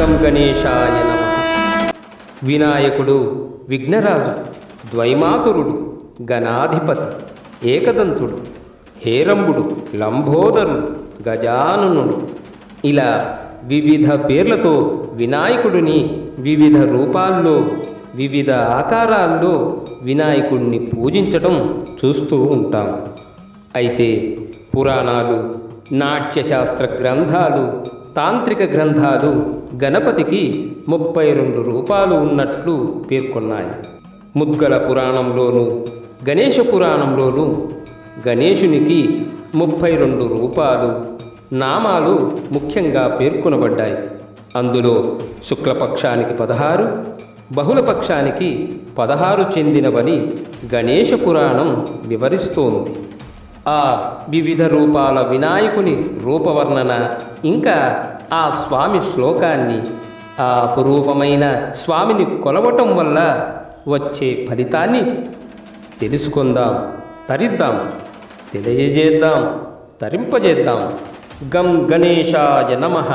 గం గణేశాయ నమ. వినాయకుడు విఘ్నరాజు ద్వైమాతురుడు గణాధిపతి ఏకదంతుడు హేరంబుడు లంబోదరుడు గజాననుడు. ఇలా వివిధ పేర్లతో వినాయకుడిని వివిధ రూపాల్లో వివిధ ఆకారాల్లో వినాయకుడిని పూజించటం చూస్తూ ఉంటాం. అయితే పురాణాలు నాట్యశాస్త్ర గ్రంథాలు తాంత్రిక గ్రంథాలు గణపతికి ముప్పై రెండు రూపాలు ఉన్నట్లు పేర్కొన్నాయి. ముద్గల పురాణంలోను గణేష పురాణంలోను గణేశునికి ముప్పై రెండు రూపాలు నామాలు ముఖ్యంగా పేర్కొనబడ్డాయి. అందులో శుక్లపక్షానికి పదహారు బహుళపక్షానికి పదహారు చెందినవని గణేష పురాణం వివరిస్తోంది. ఆ వివిధ రూపాల వినాయకుని రూపవర్ణన ఇంకా ఆ స్వామి శ్లోకాన్ని ఆ అపురూపమైన స్వామిని కొలవటం వల్ల వచ్చే ఫలితాన్ని తెలుసుకుందాం తరిద్దాం తెలియజేద్దాం తరింపజేద్దాం. గం గణేశాయ నమః.